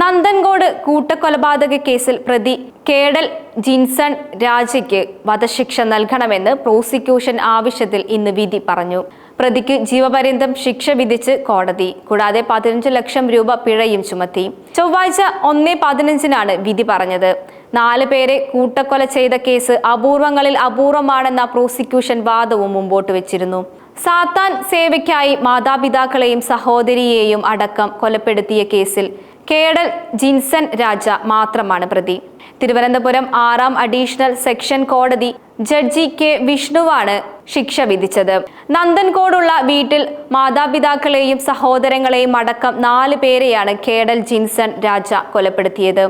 നന്ദൻകോട് കൂട്ടക്കൊലപാതക കേസിൽ പ്രതി കേഡൽ ജിൻസൺ രാജയ്ക്ക് വധശിക്ഷ നൽകണമെന്ന് പ്രോസിക്യൂഷൻ ആവശ്യത്തിൽ ഇന്ന് വിധി പറഞ്ഞു. പ്രതിക്ക് ജീവപര്യന്തം ശിക്ഷ വിധിച്ച് കോടതി. കൂടാതെ പതിനഞ്ച് ലക്ഷം രൂപ പിഴയും ചുമത്തി. ചൊവ്വാഴ്ച ഒന്നേ പതിനഞ്ചിനാണ് വിധി പറഞ്ഞത്. നാല് പേരെ കൂട്ടക്കൊല ചെയ്ത കേസ് അപൂർവങ്ങളിൽ അപൂർവമാണെന്ന പ്രോസിക്യൂഷൻ വാദവും മുമ്പോട്ട് വെച്ചിരുന്നു. സാത്താൻ സേവയ്ക്കായി മാതാപിതാക്കളെയും സഹോദരിയെയും അടക്കം കൊലപ്പെടുത്തിയ കേസിൽ കേഡൽ ജിൻസൻ രാജ മാത്രമാണ് പ്രതി. തിരുവനന്തപുരം ആറാം അഡീഷണൽ സെക്ഷൻ കോടതി ജഡ്ജി കെ വിഷ്ണുവാണ് ശിക്ഷ വിധിച്ചത്. നന്ദൻകോടുള്ള വീട്ടിൽ മാതാപിതാക്കളെയും സഹോദരങ്ങളെയും അടക്കം നാല് പേരെയാണ് കേഡൽ ജിൻസൺ രാജ കൊലപ്പെടുത്തിയത്.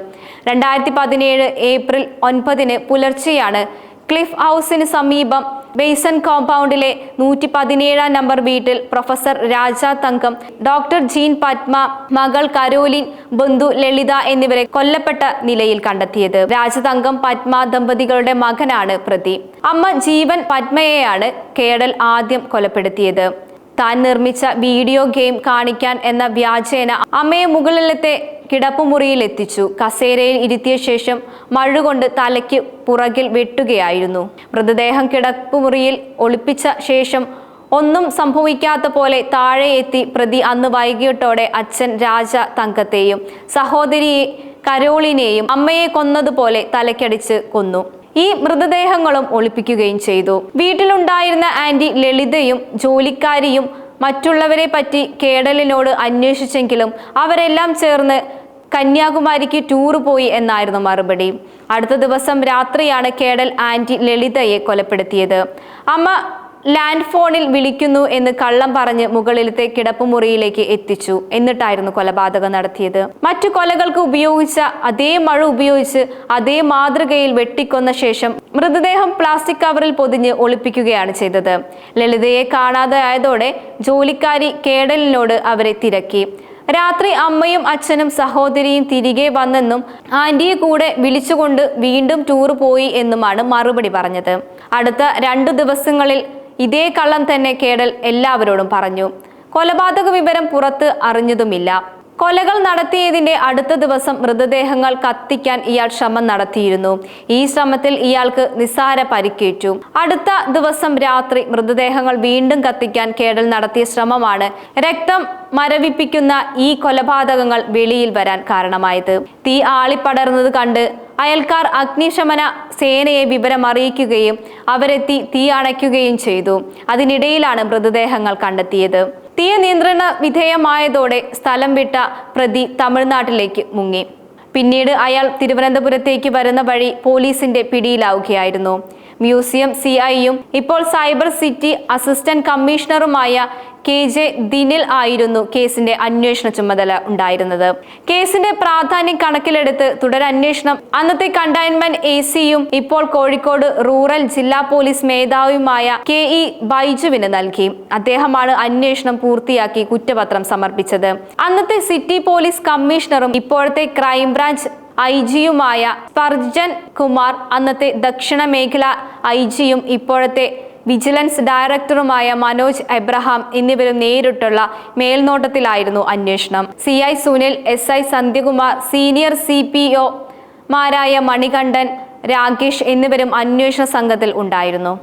രണ്ടായിരത്തി പതിനേഴ് ഏപ്രിൽ ഒൻപതിന് പുലർച്ചെയാണ് ക്ലിഫ് ഹൗസിന് സമീപം ബേസൺ കോമ്പൗണ്ടിലെ നൂറ്റി പതിനേഴാം നമ്പർ വീട്ടിൽ professor Raja Thankam doctor Jean Padma മകൾ കരോലിൻ ബന്ധു ലളിത എന്നിവരെ കൊല്ലപ്പെട്ട നിലയിൽ കണ്ടെത്തിയത്. രാജതങ്കം പത്മ ദമ്പതികളുടെ മകനാണ് പ്രതി. അമ്മ ജീവൻ പത്മയെയാണ് കേടൽ ആദ്യം കൊലപ്പെടുത്തിയത്. താൻ നിർമ്മിച്ച വീഡിയോ ഗെയിം കാണിക്കാൻ എന്ന വ്യാജേന അമ്മയെ മുകളിലത്തെ കിടപ്പുമുറിയിൽ എത്തിച്ചു കസേരയിൽ ഇരുത്തിയ ശേഷം മഴുകൊണ്ട് തലയ്ക്ക് പുറകിൽ വെട്ടുകയായിരുന്നു. മൃതദേഹം കിടപ്പുമുറിയിൽ ഒളിപ്പിച്ച ശേഷം ഒന്നും സംഭവിക്കാത്ത പോലെ താഴെ എത്തി പ്രതി അന്ന് വൈകിട്ടോടെ അച്ഛൻ രാജ തങ്കത്തെയും സഹോദരിയെ കരോളിനെയും അമ്മയെ കൊന്നതുപോലെ തലക്കടിച്ച് കൊന്നു. ഈ മൃതദേഹങ്ങളും ഒളിപ്പിക്കുകയും ചെയ്തു. വീട്ടിലുണ്ടായിരുന്ന ആന്റി ലളിതയും ജോലിക്കാരിയും മറ്റുള്ളവരെ പറ്റി കേടലിനോട് അന്വേഷിച്ചെങ്കിലും അവരെല്ലാം ചേർന്ന് കന്യാകുമാരിക്ക് ടൂർ പോയി എന്നായിരുന്നു മറുപടി. അടുത്ത ദിവസം രാത്രിയാണ് കേടൽ ആന്റി ലളിതയെ കൊലപ്പെടുത്തിയത്. അമ്മ ലാൻഡ് ഫോണിൽ വിളിക്കുന്നു എന്ന് കള്ളം പറഞ്ഞ് മുകളിലത്തെ കിടപ്പുമുറിയിലേക്ക് എത്തിച്ചു. എന്നിട്ടായിരുന്നു കൊലപാതകം നടത്തിയത്. മറ്റു കൊലകൾക്ക് ഉപയോഗിച്ച അതേ മഴ ഉപയോഗിച്ച് അതേ മാതൃകയിൽ വെട്ടിക്കൊന്ന ശേഷം മൃതദേഹം പ്ലാസ്റ്റിക് കവറിൽ പൊതിഞ്ഞ് ഒളിപ്പിക്കുകയാണ് ചെയ്തത്. ലളിതയെ കാണാതെ ആയതോടെ ജോലിക്കാരി കേടലിനോട് അവരെ തിരക്കി. രാത്രി അമ്മയും അച്ഛനും സഹോദരിയും തിരികെ വന്നെന്നും ആന്റിയെ കൂടെ വിളിച്ചുകൊണ്ട് വീണ്ടും ടൂർ പോയി എന്നുമാണ് മറുപടി പറഞ്ഞത്. അടുത്ത രണ്ടു ദിവസങ്ങളിൽ ഇതേ കള്ളം തന്നെ കേടൽ എല്ലാവരോടും പറഞ്ഞു. കൊലപാതക വിവരം പുറത്ത് അറിഞ്ഞതുമില്ല. കൊലകൾ നടത്തിയതിന്റെ അടുത്ത ദിവസം മൃതദേഹങ്ങൾ കത്തിക്കാൻ ഇയാൾ ശ്രമം നടത്തിയിരുന്നു. ഈ ശ്രമത്തിൽ ഇയാൾക്ക് നിസ്സാര പരിക്കേറ്റു. അടുത്ത ദിവസം രാത്രി മൃതദേഹങ്ങൾ വീണ്ടും കത്തിക്കാൻ കേടൽ നടത്തിയ ശ്രമമാണ് രക്തം മരവിപ്പിക്കുന്ന ഈ കൊലപാതകങ്ങൾ വെളിയിൽ വരാൻ കാരണമായത്. തീ ആളിപ്പടർന്നത് കണ്ട് അയൽക്കാർ അഗ്നിശമന സേനയെ വിവരം അറിയിക്കുകയും അവരെത്തി തീ അണയ്ക്കുകയും ചെയ്തു. അതിനിടയിലാണ് മൃതദേഹങ്ങൾ കണ്ടെത്തിയത്. തീ നിയന്ത്രണ വിധേയമായതോടെ സ്ഥലം വിട്ട പ്രതി തമിഴ്നാട്ടിലേക്ക് മുങ്ങി. പിന്നീട് അയാൾ തിരുവനന്തപുരത്തേക്ക് വരുന്ന വഴി പോലീസിന്റെ പിടിയിലാവുകയായിരുന്നു. മ്യൂസിയം സി ഐയും ഇപ്പോൾ സൈബർ സിറ്റി അസിസ്റ്റന്റ് കമ്മീഷണറുമായ കെ ജെ ദിനിൽ ആയിരുന്നു കേസിന്റെ അന്വേഷണ ചുമതല ഉണ്ടായിരുന്നത്. കേസിന്റെ പ്രാധാന്യം കണക്കിലെടുത്ത് തുടരന്വേഷണം അന്നത്തെ കണ്ടെയ്ൻമെന്റ് എ സിയും ഇപ്പോൾ കോഴിക്കോട് റൂറൽ ജില്ലാ പോലീസ് മേധാവിയുമായ കെ ഇ ബൈജുവിന് നൽകി. അദ്ദേഹമാണ് അന്വേഷണം പൂർത്തിയാക്കി കുറ്റപത്രം സമർപ്പിച്ചത്. അന്നത്തെ സിറ്റി പോലീസ് കമ്മീഷണറും ഇപ്പോഴത്തെ ക്രൈംബ്രാഞ്ച് ഐ ജിയുമായ സ്പർജൻ കുമാർ അന്നത്തെ ദക്ഷിണ മേഖല ഐ ജിയും ഇപ്പോഴത്തെ വിജിലൻസ് ഡയറക്ടറുമായ മനോജ് എബ്രഹാം എന്നിവരും നേരിട്ടുള്ള മേൽനോട്ടത്തിലായിരുന്നു അന്വേഷണം. C I Sunil S I Sandhyakumar senior C P O മാരായ മണികണ്ഠൻ രാകേഷ് എന്നിവരും അന്വേഷണ സംഘത്തിൽ ഉണ്ടായിരുന്നു.